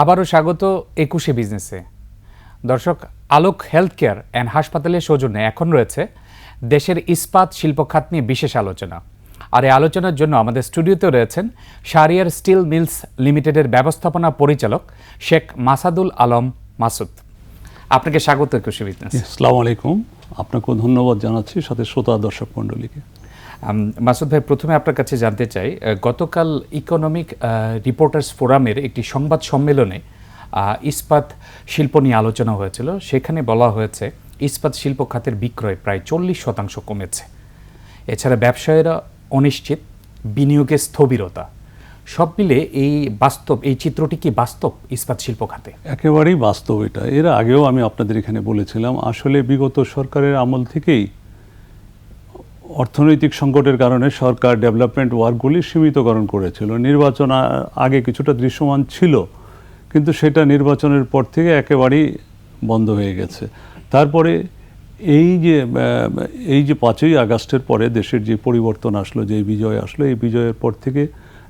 আবারও স্বাগত একুশে বিজনেসে দর্শক, আলোক হেলথ কেয়ার অ্যান্ড হাসপাতালের সৌজন্যে এখন রয়েছে দেশের ইস্পাত শিল্প খাত নিয়ে বিশেষ আলোচনা। আর এই আলোচনার জন্য আমাদের স্টুডিওতে রয়েছেন শারিয়ার স্টিল মিলস লিমিটেডের ব্যবস্থাপনা পরিচালক শেখ মাসাদুল আলম মাসুদ। আপনাকে স্বাগত একুশে বিজনেস আসসালামু আলাইকুম। আপনাকেও ধন্যবাদ জানাচ্ছি সাথে শ্রোতা দর্শক মণ্ডলীকে। মাসুদ ভাই, প্রথমে আপনার কাছে জানতে চাই গতকাল ইকোনমিক রিপোর্টার্স ফোরামের একটি সংবাদ সম্মেলনে ইস্পাত শিল্প নিয়ে আলোচনা হয়েছিল। সেখানে বলা হয়েছে, ইস্পাত শিল্প খাতের বিক্রয় প্রায় চল্লিশ শতাংশ কমেছে। এছাড়া ব্যবসায়ীরা অনিশ্চিত, বিনিয়োগের স্থবিরতা। সব মিলে এই বাস্তব, এই চিত্রটি কি বাস্তব ইস্পাত শিল্প খাতে? একেবারেই বাস্তব এটা। এর আগেও আমি আপনাদের এখানে বলেছিলাম, আসলে বিগত সরকারের আমল থেকেই অর্থনৈতিক সংকটের কারণে সরকার ডেভেলপমেন্ট ওয়ার্কগুলি সীমিতকরণ করেছিল। নির্বাচন আগে কিছুটা দৃশ্যমান ছিল, কিন্তু সেটা নির্বাচনের পর থেকে একেবারেই বন্ধ হয়ে গেছে। তারপরে এই যে এই যে পাঁচই আগস্টের পরে দেশের যে পরিবর্তন আসলো, যে বিজয় আসলো, এই বিজয়ের পর থেকে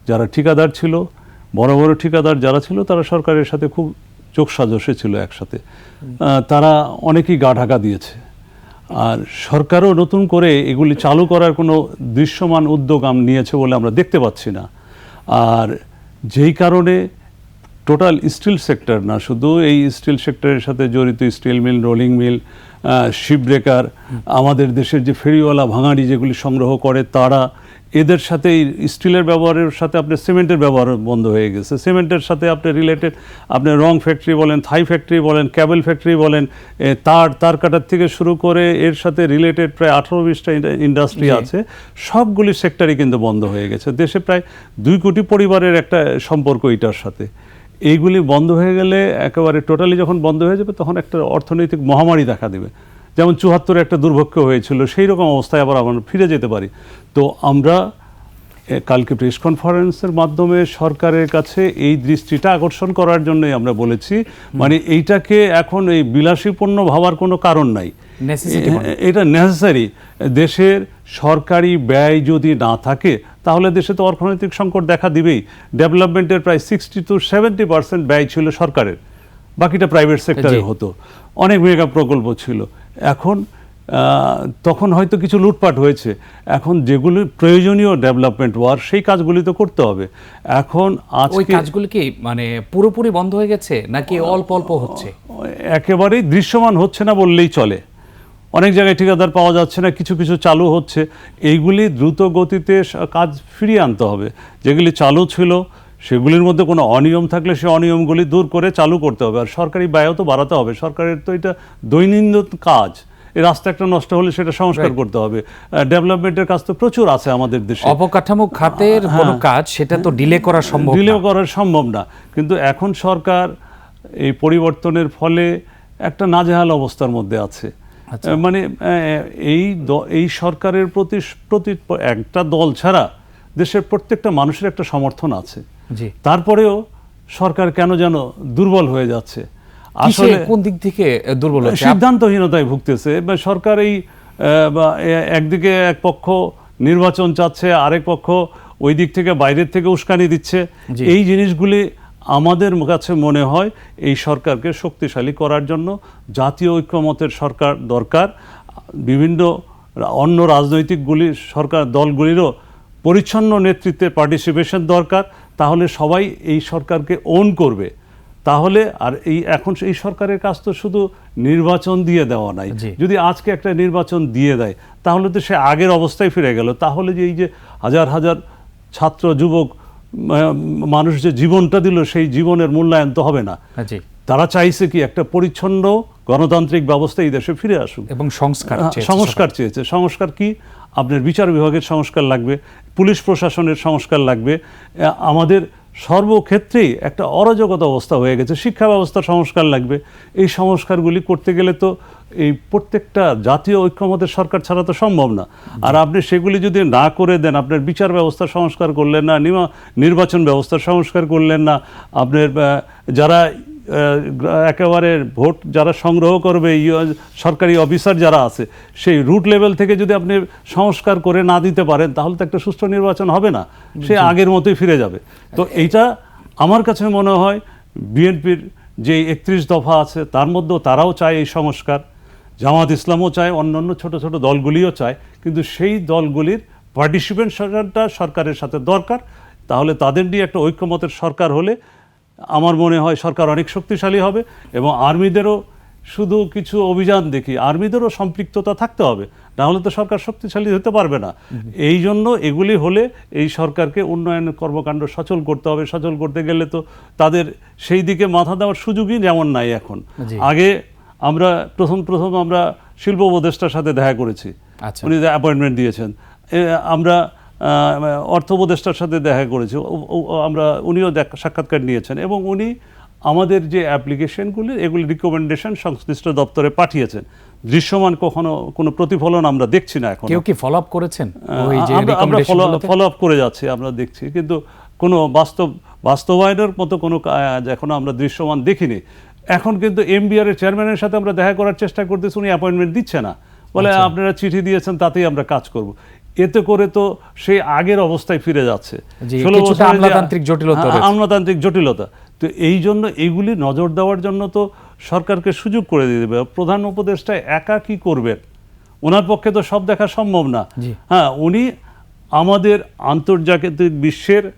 যারা ঠিকাদার ছিল, বড় বড় ঠিকাদার যারা ছিল, তারা সরকারের সাথে খুব চোখ সাজসে ছিল একসাথে। তারা অনেকেই গা ঢাকা দিয়েছে। আর সরকারও নতুন করে এগুলি চালু করার কোনো দৃশ্যমান উদ্যোগ আম নিয়েছে বলে আমরা দেখতে পাচ্ছি না। আর যেই কারণে টোটাল স্টিল সেক্টর না শুধু এই স্টিল সেক্টরের সাথে জড়িত steel mill rolling mill ship breaker আমাদের দেশের যে ফেরিওয়ালা ভাঙাড়ি যেগুলি সংগ্রহ করে তারা এদের সাথে এই স্টিলের ব্যবহারের সাথে আপনার সিমেন্টের ব্যবহার বন্ধ হয়ে গেছে। সিমেন্টের সাথে আপনি রিলেটেড আপনি রং ফ্যাক্টরি বলেন থাই ফ্যাক্টরি বলেন ক্যাবেল ফ্যাক্টরি বলেন তার তার কাটার থেকে শুরু করে এর সাথে রিলেটেড প্রায় আঠারো বিশটা ইন্ডাস্ট্রি আছে। সবগুলি সেক্টরই কিন্তু বন্ধ হয়ে গেছে। দেশে প্রায় দুই কোটি পরিবারের একটা সম্পর্ক এটার সাথে। এইগুলি বন্ধ হয়ে গেলে একেবারে টোটালি যখন বন্ধ হয়ে যাবে তখন একটা অর্থনৈতিক মহামারী দেখা দেবে। যেমন চুয়াত্তরে একটা দুর্ভিক্ষ হয়েছিল সেই রকম অবস্থায় আবার আমরা ফিরে যেতে পারি। তো আমরা কালকে প্রেস কনফারেন্সের মাধ্যমে সরকারের কাছে এই দৃষ্টিটা আকর্ষণ করার জন্যই আমরা বলেছি। মানে এইটাকে এখন এই বিলাসীপূর্ণ ভাবার কোনো কারণ নাই। মনে। এটা নেসেসারি দেশের সরকারি ব্যয় যদি না থাকে তাহলে দেশে তো অর্থনৈতিক সংকট দেখা দিবেই। ডেভেলপমেন্টের প্রায় সিক্সটি টু সেভেন্টি পার্সেন্ট ব্যয় ছিল সরকারের। বাকিটা প্রাইভেট সেক্টরে হতো। অনেক মেগা প্রকল্প ছিল। এখন তখন হয়তো কিছু লুটপাট হয়েছে। এখন যেগুলি প্রয়োজনীয় ডেভেলপমেন্ট ওয়ার্ক সেই কাজগুলি তো করতে হবে। এখন ওই আজকে কাজগুলো কি মানে পুরোপুরি বন্ধ হয়ে গেছে নাকি অল্প অল্প হচ্ছে? একেবারেই দৃশ্যমান হচ্ছে না বললেই চলে। অনেক জায়গায় ঠিকাদার পাওয়া যাচ্ছে না কিছু কিছু চালু হচ্ছে। এইগুলি দ্রুত গতিতে কাজ ফিরিয়ে আনতে হবে। যেগুলি চালু ছিল সেগুলির মধ্যে কোনো অনিয়ম থাকলে সে অনিয়মগুলি দূর করে চালু করতে হবে। আর সরকারি ব্যয়ও তো বাড়াতে হবে। সরকারের তো এটা দৈনন্দিন কাজ। এই রাস্তা একটা নষ্ট হলে সেটা সংস্কার করতে হবে। ডেভেলপমেন্টের কাজ তো প্রচুর আছে আমাদের দেশে। অবকাঠামো খাতের কোনো কাজ সেটা তো ডিলে করা সম্ভব ডিলে করা সম্ভব না। কিন্তু এখন সরকার এই পরিবর্তনের ফলে একটা নাজেহাল অবস্থার মধ্যে আছে। আচ্ছা। মানে এই এই সরকারের প্রতি প্রতি একটা দল ছাড়া দেশের প্রত্যেকটা মানুষের একটা সমর্থন আছে। তারপরেও সরকার কেন যেন দুর্বল হয়ে যাচ্ছে? আসলে কোন দিক থেকে দুর্বল হচ্ছে? সিদ্ধান্তহীনতায় ভুগতেছে বা সরকার এই বা একদিকে এক পক্ষ নির্বাচন চাচ্ছে আরেক পক্ষ ওই দিক থেকে বাইরের থেকে উস্কানি দিচ্ছে। এই জিনিসগুলি আমাদের কাছে মনে হয় এই সরকারকে শক্তিশালী করার জন্য জাতীয় ঐক্যমতের সরকার দরকার। বিভিন্ন অন্য রাজনৈতিকগুলি সরকার দলগুলিরও পরিচ্ছন্ন নেতৃত্বের পার্টিসিপেশন দরকার। তাহলে সবাই এই সরকারকে ওন করবে। তাহলে আর এই এখন এই সরকারের কাজ তো শুধু নির্বাচন দিয়ে দেওয়া নাই। যদি আজকে একটা নির্বাচন দিয়ে দেয় তাহলে তো সে আগের অবস্থায় ফিরে গেল। তাহলে যে এই যে হাজার হাজার ছাত্র যুবক মানুষ যে জীবনটা দিল সেই জীবনের মূল্যায়ন তো হবে না। তারা চাইছে কি একটা পরিচ্ছন্ন গণতান্ত্রিক ব্যবস্থা এই দেশে ফিরে আসুক। এবং সংস্কার হ্যাঁ, সংস্কার চেয়েছে। সংস্কার কি? আপনার বিচার বিভাগের সংস্কার লাগবে। পুলিশ প্রশাসনের সংস্কার লাগবে। আমাদের সর্বক্ষেত্রেই একটা অরাজকতা অবস্থা হয়ে গেছে। শিক্ষা ব্যবস্থার সংস্কার লাগবে। এই সংস্কারগুলি করতে গেলে তো এই প্রত্যেকটা জাতীয় ঐক্যমতের সরকার ছাড়া তো সম্ভব না। আর আপনি সেগুলি যদি না করে দেন, আপনার বিচার ব্যবস্থা সংস্কার করলেন না নির্বাচন ব্যবস্থা সংস্কার করলেন না, আপনার যারা একেবারে ভোট যারা সংগ্রহ করবে সরকারি অফিসার যারা আছে সেই রুট লেভেল থেকে যদি আপনি সংস্কার করে না দিতে পারেন তাহলে তো একটা সুষ্ঠু নির্বাচন হবে না। সে আগের মতোই ফিরে যাবে। তো এইটা আমার কাছে মনে হয় বিএনপির যে একত্রিশ দফা আছে তার মধ্যেও তারাও চায় এই সংস্কার। জামাত ইসলামও চায় অন্যান্য ছোট ছোট দলগুলিও চায়। কিন্তু সেই দলগুলির পার্টিসিপেন্ট সরকারটা সরকারের সাথে দরকার। তাহলে তাদের নিয়ে একটা ঐক্যমতের সরকার হলে আমার মনে হয় সরকার অনেক শক্তিশালী হবে এবং আর্মিদেরও শুধু কিছু অভিযান দেখি আর্মিদেরও সম্পৃক্ততা থাকতে হবে। না হলে তো সরকার শক্তিশালী হতে পারবে না। এই জন্য এগুলি হলে এই সরকারকে উন্নয়ন কর্মকাণ্ড সচল করতে হবে। সচল করতে গেলে তো তাদের সেই দিকে মাথা দেওয়ার সুযোগই যেমন নাই এখন। আগে আমরা প্রথম প্রথম আমরা শিল্প উপদেষ্টার সাথে দেখা করেছি। আচ্ছা। উনি অ্যাপয়েন্টমেন্ট দিয়েছেন। আমরা অর্থ উপদেষ্টার সাথে দেখা করেছি। আমরা উনিও দেখ- সাক্ষাৎকার নিয়েছেন এবং উনি আমাদের যে অ্যাপ্লিকেশনগুলি এগুলি রিকমেন্ডেশন সংশ্লিষ্ট দপ্তরে পাঠিয়েছেন। দৃশ্যমান কখনো কোনো প্রতিফলন আমরা দেখছি না এখন। কেউ কি ফলো আপ করেছেন আমরা ফলো আপ করে যাচ্ছি আমরা দেখছি। কিন্তু কোনো বাস্তব বাস্তবায়নের মতো কোনো কাজ এখনও আমরা দৃশ্যমান দেখিনি। এখন কিন্তু এমবিআর এর চেয়ারম্যানের সাথে আমরা দেখা করার চেষ্টা করতেছি উনি অ্যাপয়েন্টমেন্ট দিচ্ছে না। বলে আচ্ছা। আপনারা চিঠি দিয়েছেন তাতেই আমরা কাজ করব। এতে করে তো সেই আগের অবস্থায় ফিরে যাচ্ছে। জি, 16 কিছুটা বছরের যে- আমলাতান্ত্রিক জটিলতা হ্যাঁ, আমলাতান্ত্রিক জটিলতা। তো এই জন্য এইগুলি নজর দেওয়ার জন্য তো সরকারকে সুযোগ করে দিয়ে দেবে। প্রধান উপদেষ্টা একা কি করবেন? ওনার পক্ষে তো সব দেখা সম্ভব না। হ্যাঁ উনি আমাদের আন্তর্জাতিক বিশ্বের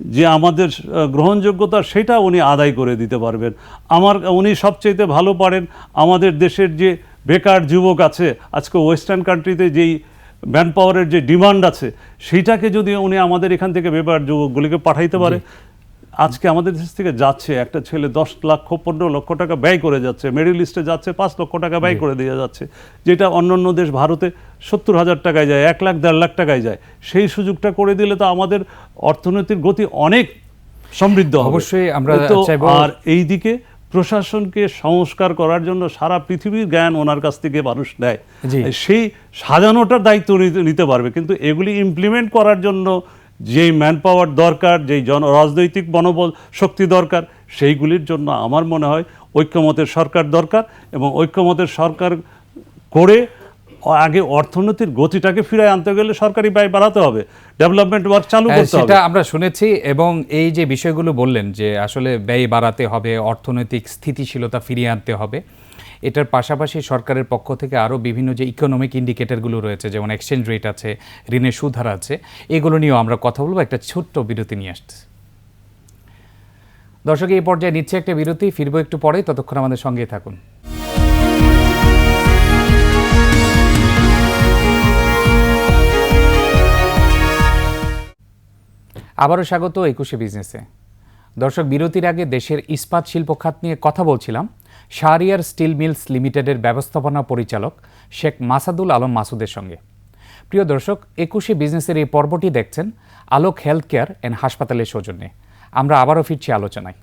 যে আমাদের গ্রহণযোগ্যতা সেটা উনি আদায় করে দিতে পারবেন। আমার উনি সবচেয়ে ভালো পারেন আমাদের দেশের যে বেকার যুবক আছে আজকে ওয়েস্টার্ন কান্ট্রিতে যেই ম্যান পাওয়ারের যে ডিমান্ড আছে সেইটাকে যদি উনি আমাদের এখান থেকে বেকার যুবকগুলিকে পাঠাইতে পারে আজকে আমাদের দেশ থেকে যাচ্ছে একটা ছেলে দশ লক্ষ পনেরো লক্ষ টাকা ব্যয় করে যাচ্ছে মিডিল ইস্টে যাচ্ছে পাঁচ লক্ষ টাকা ব্যয় করে দিয়ে যাচ্ছে যেটা অন্য অন্য দেশ ভারতে সত্তর হাজার টাকায় যায় এক লাখ দেড় লাখ টাকায় যায় সেই সুযোগটা করে দিলে তো আমাদের অর্থনীতির গতি অনেক সমৃদ্ধ অবশ্যই আমরা আর এই দিকে প্রশাসনকে সংস্কার করার জন্য সারা পৃথিবীর জ্ঞান ওনার কাছ থেকে মানুষ নেয়। সেই সাজানোটার দায়িত্ব নিতে- নিতে পারবে কিন্তু এগুলি ইমপ্লিমেন্ট করার জন্য যেই ম্যান পাওয়ার দরকার যেই জন রাজনৈতিক মনোবল শক্তি দরকার সেইগুলির জন্য আমার মনে হয় ঐক্যমতের সরকার দরকার এবং ঐক্যমতের সরকার করে আগে অর্থনীতির গতিটাকে ফিরে আনতে গেলে সরকারি ব্যয় বাড়াতে হবে ডেভেলপমেন্ট ওয়ার্ক চালু হ্যাঁ, করতে হবে। সেটা আমরা শুনেছি এবং এই যে বিষয়গুলো বললেন যে আসলে ব্যয় বাড়াতে হবে অর্থনৈতিক স্থিতিশীলতা ফিরিয়ে আনতে হবে এটার পাশাপাশি সরকারের পক্ষ থেকে আরও বিভিন্ন যে ইকোনমিক ইন্ডিকেটরগুলো রয়েছে যেমন এক্সচেঞ্জ রেট আছে ঋণের সুদ হার আছে এগুলো নিয়েও আমরা কথা বলব একটা ছোট্ট বিরতি নিয়ে আসছে। দর্শক এই পর্যায়ে নিচ্ছে একটা বিরতি ফিরবো একটু পরে ততক্ষণ আমাদের সঙ্গেই থাকুন। আবারও স্বাগত একুশে বিজনেসে। দর্শক, বিরতির আগে দেশের ইস্পাত শিল্প খাত নিয়ে কথা বলছিলাম শাহরিয়ার স্টিল মিলস লিমিটেডের ব্যবস্থাপনা পরিচালক শেখ মাসাদুল আলম মাসুদের সঙ্গে। প্রিয় দর্শক, একুশে বিজনেসের এই পর্বটি দেখছেন আলোক হেলথ কেয়ার অ্যান্ড হাসপাতালের সৌজন্যে। আমরা আবারও ফিরছি আলোচনায়।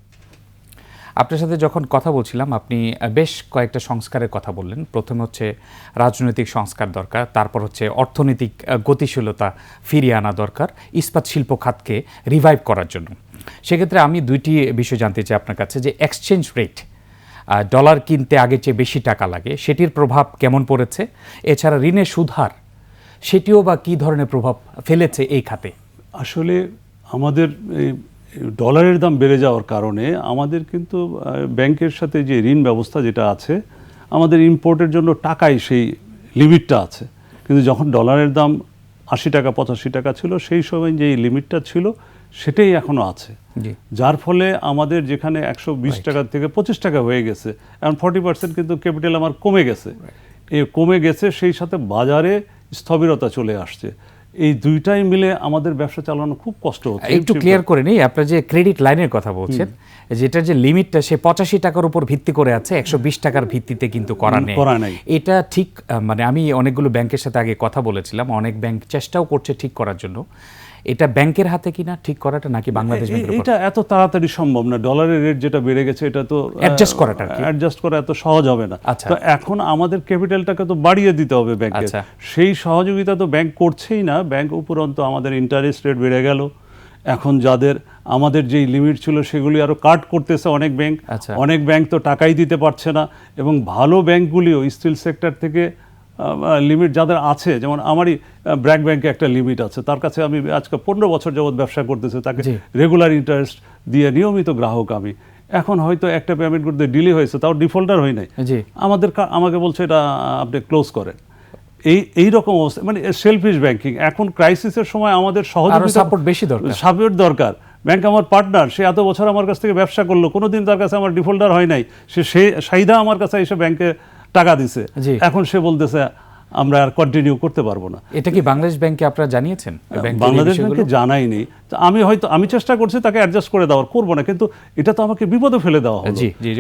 আপনার সাথে যখন কথা বলছিলাম, আপনি বেশ কয়েকটা সংস্কারের কথা বললেন। প্রথমে হচ্ছে রাজনৈতিক সংস্কার দরকার, তারপর হচ্ছে অর্থনৈতিক গতিশীলতা ফিরিয়ে আনা দরকার, ইস্পাত শিল্প খাতকে রিভাইভ করার জন্য। সেক্ষেত্রে আমি দুইটি বিষয় জানতে চাই আপনার কাছে, যে এক্সচেঞ্জ রেট ডলার কিনতে আগে চেয়ে বেশি টাকা লাগে, সেটির প্রভাব কেমন পড়েছে? এছাড়া ঋণের সুধার সেটিও বা কী ধরনের প্রভাব ফেলেছে এই খাতে? আসলে আমাদের ডলারের দাম বেড়ে যাওয়ার কারণে আমাদের কিন্তু ব্যাংকের সাথে যে ঋণ ব্যবস্থা যেটা আছে আমাদের ইম্পোর্টের জন্য টাকাই সেই লিমিটটা আছে। কিন্তু যখন ডলারের দাম আশি টাকা পঁচাশি টাকা ছিল সেই সময় যে লিমিটটা ছিল সেটাই এখনও আছে। যার ফলে আমাদের যেখানে একশো বিশ টাকা থেকে পঁচিশ টাকা হয়ে গেছে এখন ফর্টি পার্সেন্ট কিন্তু ক্যাপিটাল আমার কমে গেছে। এ কমে গেছে সেই সাথে বাজারে স্থবিরতা চলে আসছে। এই দুইটাই মিলে আমাদের ব্যবসা চালানো খুব কষ্ট হচ্ছে। একটু ক্লিয়ার করে নিই আপনার যে ক্রেডিট লাইনের কথা বলছেন যেটার যে লিমিটটা সে পঁচাশি টাকার উপর ভিত্তি করে আছে একশো বিশ টাকার ভিত্তিতে কিন্তু করা নেই। করা নেই। এটা ঠিক মানে আমি অনেকগুলো ব্যাংকের সাথে আগে কথা বলেছিলাম অনেক ব্যাংক চেষ্টাও করছে ঠিক করার জন্য। এটা ব্যাংকের হাতে কিনা ঠিক করাটা নাকি বাংলাদেশ ব্যাংকের এটা এত তাড়াতাড়ি সম্ভব না ডলারের রেট যেটা বেড়ে গেছে এটা তো অ্যাডজাস্ট করাটা। অ্যাডজাস্ট করা এত সহজ হবে না আচ্ছা। তো এখন আমাদের ক্যাপিটালটাকে তো বাড়িয়ে দিতে হবে ব্যাংকে আচ্ছা। সেই সহযোগিতা তো ব্যাংক করছেই না ব্যাংক উপরন্ত আমাদের ইন্টারেস্ট রেট বেড়ে গেল এখন যাদের আমাদের যেই লিমিট ছিল সেগুলি আরও কাট করতেছে অনেক ব্যাংক আচ্ছা। অনেক ব্যাংক তো টাকাই দিতে পারছে না এবং ভালো ব্যাংকগুলিও স্টিল সেক্টর থেকে লিমিট যাদের আছে যেমন আমারই ব্র্যাক ব্যাংকে একটা লিমিট আছে। তার কাছে আমি আজকে পনেরো বছর যাবৎ ব্যবসা করতেছে তাকে রেগুলার ইন্টারেস্ট দিয়ে নিয়মিত গ্রাহক আমি। এখন হয়তো একটা পেমেন্ট করতে ডিলে হয়েছে তাও ডিফল্টার হয় নাই। আমাদের আমাকে বলছে এটা আপনি ক্লোজ করেন। এই এই রকম অবস্থা মানে সেলফিশ ব্যাংকিং এখন ক্রাইসিসের সময় আমাদের সহযোগিতা সাপোর্ট বেশি দরকার। সাপোর্ট দরকার। ব্যাংক আমার পার্টনার সে এত বছর আমার কাছ থেকে ব্যবসা করল কোনোদিন তার কাছে আমার ডিফল্টার হয় নাই। সে সে সাইদা আমার কাছে এসে ব্যাংকে টাকা দিছে। এখন সে বলতেছে আমরা আর কন্টিনিউ করতে পারব না। এটা কি বাংলাদেশ ব্যাংকে আপনারা জানিয়েছেন? বাংলাদেশ বিষয়গুলো? ব্যাংকে জানাইনি। তো আমি হয়তো আমি চেষ্টা করছি তাকে অ্যাডজাস্ট করে দেওয়ার করব না কিন্তু এটা তো আমাকে বিপদে ফেলে দেওয়া হলো।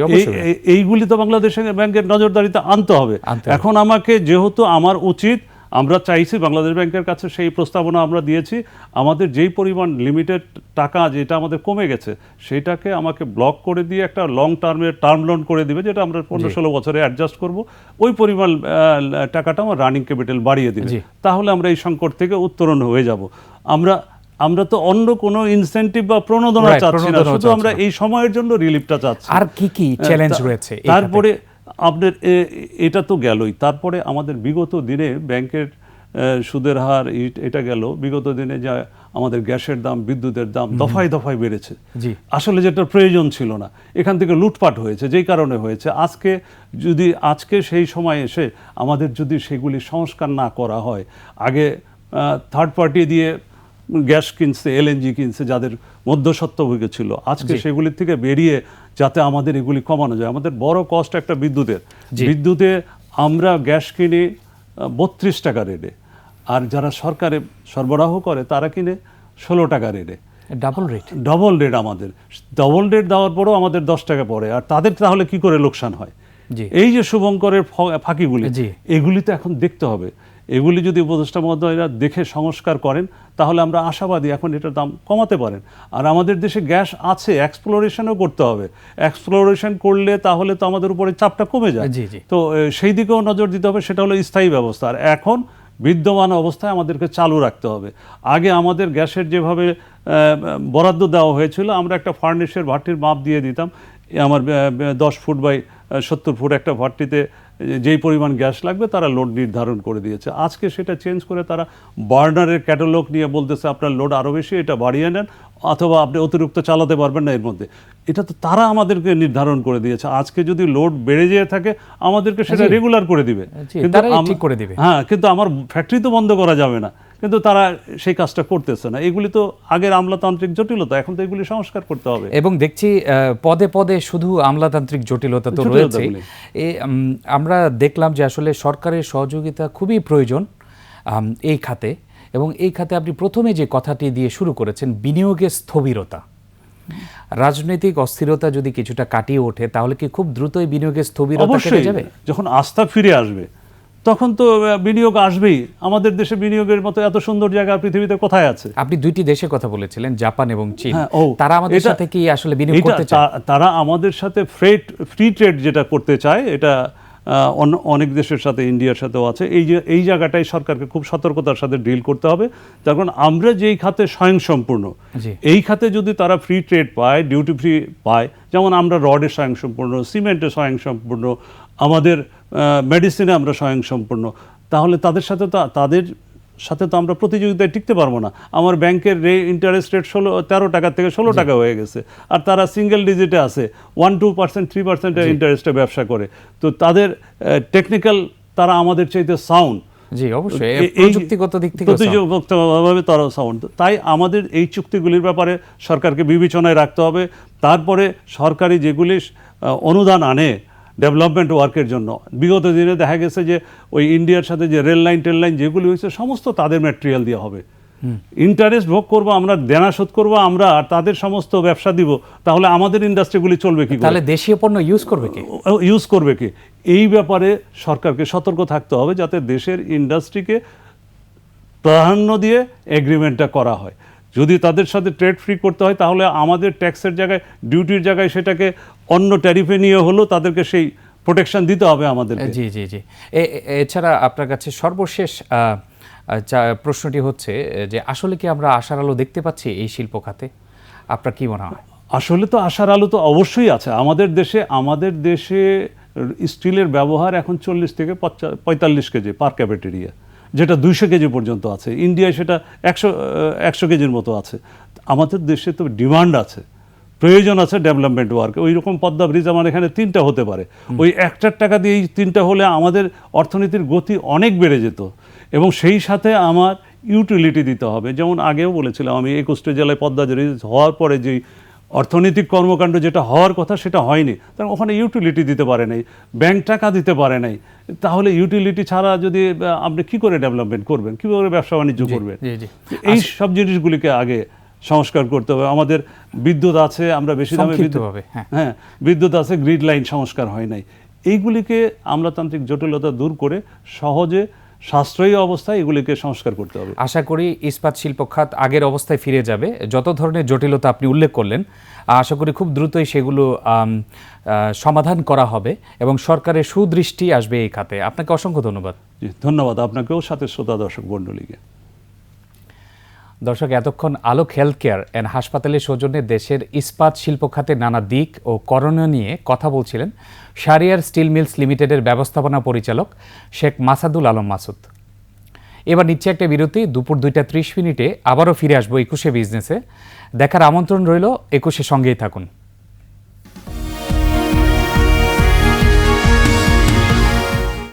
অবশ্যই। এইগুলি তো বাংলাদেশ ব্যাংকের নজরদারিতে আনতে হবে। এখন আমাকে যেহেতু আমার উচিত আমরা চাইছি বাংলাদেশ ব্যাংকের কাছে সেই প্রস্তাবনা আমরা দিয়েছি। আমাদের যেই পরিমাণ লিমিটেড টাকা যেটা আমাদের কমে গেছে সেটাকে আমাকে ব্লক করে দিয়ে একটা লং টার্মের টার্ম লোন করে দিবে যেটা আমরা পনেরো ষোলো বছরে অ্যাডজাস্ট করব। ওই পরিমাণ টাকাটা আমার রানিং ক্যাপিটাল বাড়িয়ে দিবে। তাহলে আমরা এই সংকট থেকে উত্তরণ হয়ে যাব। আমরা আমরা তো অন্য কোনো ইনসেন্টিভ বা প্রণোদনা চাচ্ছি না শুধু আমরা এই সময়ের জন্য রিলিফটা চাচ্ছি। আর কি কি চ্যালেঞ্জ রয়েছে তারপরে আপনার এটা তো গেলই। তারপরে আমাদের বিগত দিনে ব্যাংকের সুদের হার এটা গেল। বিগত দিনে যা আমাদের গ্যাসের দাম বিদ্যুতের দাম দফায় দফায় বেড়েছে। আসলে যেটা প্রয়োজন ছিল না এখান থেকে লুটপাট হয়েছে যেই কারণে হয়েছে। আজকে যদি আজকে সেই সময় এসে আমাদের যদি সেগুলি সংস্কার না করা হয় আগে থার্ড পার্টি দিয়ে গ্যাস কিনছে এলএনজি কিনছে যাদের মধ্যস্বত্বভোগী ছিল আজকে সেগুলির থেকে বেরিয়ে যাতে আমাদের এগুলি কমানো যায়। আমাদের বড় কষ্ট একটা বিদ্যুতের। বিদ্যুতে আমরা গ্যাস কিনি বত্রিশ টাকা রেটে আর যারা সরকারে সরবরাহ করে তারা কিনে ষোলো টাকা রেটে ডাবল রেট ডবল রেট আমাদের। ডবল রেট দেওয়ার পরেও আমাদের দশ টাকা পড়ে। আর তাদের তাহলে কি করে লোকসান হয়? এই যে শুভঙ্করের ফাঁকিগুলি। এগুলি তো এখন দেখতে হবে। এগুলি যদি উপদেষ্টা মহোদয়রা দেখে সংস্কার করেন তাহলে আমরা আশাবাদী এখন এটার দাম কমাতে পারেন। আর আমাদের দেশে গ্যাস আছে এক্সপ্লোরেশনও করতে হবে। এক্সপ্লোরেশন করলে তাহলে তো আমাদের উপরে চাপটা কমে যায়। জি, জি। তো সেই দিকেও নজর দিতে হবে সেটা হলো স্থায়ী ব্যবস্থা। আর এখন বিদ্যমান অবস্থায় আমাদেরকে চালু রাখতে হবে। আগে আমাদের গ্যাসের যেভাবে বরাদ্দ দেওয়া হয়েছিল আমরা একটা ফার্নিশের ভাটির মাপ দিয়ে দিতাম। এ আমার দশ ফুট বাই সত্তর ফুট একটা ভাট্টিতে যেই পরিমাণ গ্যাস লাগবে তারা লোড নির্ধারণ করে দিয়েছে। আজকে সেটা চেঞ্জ করে তারা বার্নারের ক্যাটালগ নিয়ে বলতেছে আপনার লোড আরও বেশি এটা বাড়িয়ে নেন অথবা আপনি অতিরিক্ত চালাতে পারবেন না এর মধ্যে। এটা তো তারা আমাদেরকে নির্ধারণ করে দিয়েছে। আজকে যদি লোড বেড়ে যেয়ে থাকে আমাদেরকে সেটা রেগুলার করে দিবে। করে দিবে। হ্যাঁ কিন্তু আমার ফ্যাক্টরি তো বন্ধ করা যাবে না। কিন্তু তারা সেই কাজটা করতেছে না। এগুলি তো আগের আমলাতান্ত্রিক জটিলতা এখন তো এগুলি সংস্কার করতে হবে। এবং দেখছি পদে পদে শুধু আমলাতান্ত্রিক জটিলতা তো রয়েছে আমরা দেখলাম যে আসলে সরকারের সহযোগিতা খুবই প্রয়োজন এই খাতে। এবং এই খাতে আপনি প্রথমে যে কথাটি দিয়ে শুরু করেছেন বিনিয়োগের স্থবিরতা। রাজনৈতিক অস্থিরতা যদি কিছুটা কাটিয়ে ওঠে তাহলে কি খুব দ্রুতই বিনিয়োগের স্থবিরতা যাবে? যখন আস্থা ফিরে আসবে তখন তো বিনিয়োগ আসবেই। আমাদের দেশে বিনিয়োগের মতো এত সুন্দর জায়গা পৃথিবীতে কোথায় আছে? আপনি দুইটি দেশের কথা বলেছিলেন জাপান এবং চীন। হ্যাঁ, তারা আমাদের সাথে কি আসলে বিনিয়োগ করতে চায়? তারা আমাদের সাথে ফ্রেট ফ্রি ট্রেড যেটা করতে চায় এটা অনেক দেশের সাথে ইন্ডিয়ার সাথেও আছে। এই যে এই জায়গাটাই সরকারকে খুব সতর্কতার সাথে ডিল করতে হবে। তার কারণ আমরা যেই খাতে স্বয়ংসম্পূর্ণ এই খাতে যদি তারা ফ্রি ট্রেড পায় ডিউটি ফ্রি পায় যেমন আমরা রডের স্বয়ংসম্পূর্ণ সিমেন্টে স্বয়ংসম্পূর্ণ আমাদের মেডিসিনে আমরা স্বয়ংসম্পূর্ণ। তাহলে তাদের সাথে তো তাদের সাথে তো আমরা প্রতিযোগিতায় টিকতে পারব না। আমার ব্যাংকের রে ইন্টারেস্ট রেট ষোলো তেরো টাকা থেকে ষোলো টাকা হয়ে গেছে। আর তারা সিঙ্গেল ডিজিটে আছে। ওয়ান টু পার্সেন্ট থ্রি পার্সেন্টের ইন্টারেস্টে ব্যবসা করে। তো তাদের টেকনিক্যাল তারা আমাদের চাইতে সাউন্ড জি অবশ্যই। প্রযুক্তিগত দিক থেকে প্রতিযোগিতাভাবে তারা সাউন্ড তাই আমাদের এই চুক্তিগুলির ব্যাপারে সরকারকে বিবেচনায় রাখতে হবে। তারপরে সরকারি যেগুলি অনুদান আনে ডেভেলপমেন্ট ওয়ার্কের জন্য। বিগত দিনে দেখা গেছে যে ওই ইন্ডিয়ার সাথে যে রেল লাইন টেল লাইন যেগুলি হয়েছে সমস্ত তাদের ম্যাটেরিয়াল দেওয়া হবে। ইন্টারেস্ট ভোগ করব আমরা দেনা শোধ করব আমরা আর তাদের সমস্ত ব্যবসা দিব তাহলে আমাদের ইন্ডাস্ট্রিগুলি চলবে কি তাহলে দেশীয় পণ্য ইউজ করবে কি? ইউজ করবে কি? এই ব্যাপারে সরকারকে সতর্ক থাকতে হবে যাতে দেশের ইন্ডাস্ট্রিকে প্রাধান্য দিয়ে এগ্রিমেন্টটা করা হয়। যদি তাদের সাথে ট্রেড ফ্রি করতে হয় তাহলে আমাদের ট্যাক্সের জায়গায় ডিউটির জায়গায় সেটাকে অন্য ট্যারিফে নিয়ে হলেও তাদেরকে সেই প্রোটেকশন দিতে হবে আমাদের জি জি জি। এছাড়া আপনার কাছে সর্বশেষ প্রশ্নটি হচ্ছে যে আসলে কি আমরা আশার আলো দেখতে পাচ্ছি এই শিল্প খাতে? আপনার কি মনে হয়? আসলে তো আশার আলো তো অবশ্যই আছে। আমাদের দেশে আমাদের দেশে স্টিলের ব্যবহার এখন চল্লিশ থেকে পঁয়তাল্লিশ কেজি পার ক্যাপিটেরিয়া যেটা দুইশো কেজি পর্যন্ত আছে। ইন্ডিয়ায় সেটা একশো একশো কেজির মতো আছে। আমাদের দেশে তো ডিমান্ড আছে। প্রয়োজন আছে ডেভেলপমেন্ট ওয়ার্ক ওই রকম পদ্মা ব্রিজ আমার এখানে তিনটা হতে পারে। ওই একটার টাকা দিয়ে এই তিনটা হলে আমাদের অর্থনীতির গতি অনেক বেড়ে যেত। এবং সেই সাথে আমার ইউটিলিটি দিতে হবে। যেমন আগেও বলেছিলাম আমি একুশটা জেলায় পদ্মা ব্রিজ হওয়ার পরে যেই অর্থনৈতিক কর্মকাণ্ড যেটা হওয়ার কথা সেটা হয়নি। কারণ ওখানে ইউটিলিটি দিতে পারে নাই ব্যাংক টাকা দিতে পারে নাই। তাহলে ইউটিলিটি ছাড়া যদি আপনি কি করে ডেভেলপমেন্ট করবেন? কী করে ব্যবসা বাণিজ্য করবেন এই সব জিনিসগুলিকে আগে সংস্কার করতে হবে। আমাদের বিদ্যুৎ আছে আমরা বেশি দামে বিদ্যুৎ সংক্ষিপ্তভাবে, হ্যাঁ। হ্যাঁ বিদ্যুৎ আছে গ্রিড লাইন সংস্কার হয় নাই। এইগুলিকে আমলাতান্ত্রিক জটিলতা দূর করে সহজে সাশ্রয়ী অবস্থায় এগুলিকে সংস্কার করতে হবে। আশা করি ইস্পাত শিল্প খাত আগের অবস্থায় ফিরে যাবে। যত ধরনের জটিলতা আপনি উল্লেখ করলেন আশা করি খুব দ্রুতই সেগুলো সমাধান করা হবে এবং সরকারের সুদৃষ্টি আসবে এই খাতে। আপনাকে অসংখ্য ধন্যবাদ। ধন্যবাদ। আপনাকেও সাথে শ্রোতা দর্শক মণ্ডলীকে। দর্শক, এতক্ষণ আলোক হেলথ কেয়ার অ্যান্ড হাসপাতালের সৌজন্যে দেশের ইস্পাত শিল্প খাতে নানা দিক ও করণীয় নিয়ে কথা বলছিলেন শারিয়ার স্টিল মিলস লিমিটেডের ব্যবস্থাপনা পরিচালক শেখ মাসাদুল আলম মাসুদ। এবার নিচ্ছে একটা বিরতি, দুপুর দুইটা ত্রিশ মিনিটে আবারও ফিরে আসব একুশে বিজনেসে। দেখার আমন্ত্রণ রইল একুশে সঙ্গেই থাকুন।